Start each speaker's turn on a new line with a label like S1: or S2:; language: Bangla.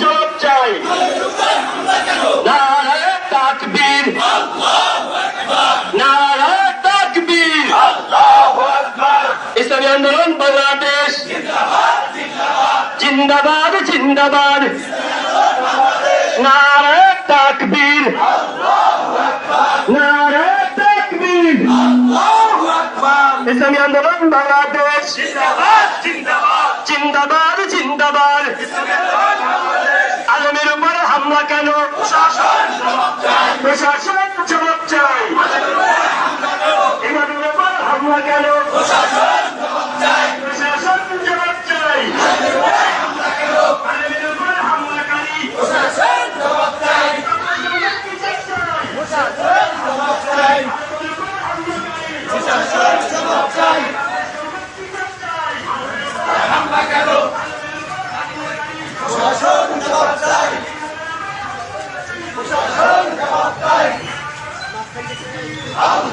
S1: জবাব চাই। নারায় তাকবীর। নারায় তাকবীর। ইসলামী আন্দোলন বাংলাদেশ। জিন্দাবাদ জিন্দাবাদ। নারায় তাকবীর। নারায় তাকবীর। ইসলামী আন্দোলন বাংলাদেশ। জিন্দাবাদ জিন্দাবাদ। আলমের হামলা কেন? প্রশাসন জবাব চাই। উপর হামলা কেন? प्रशासन का हम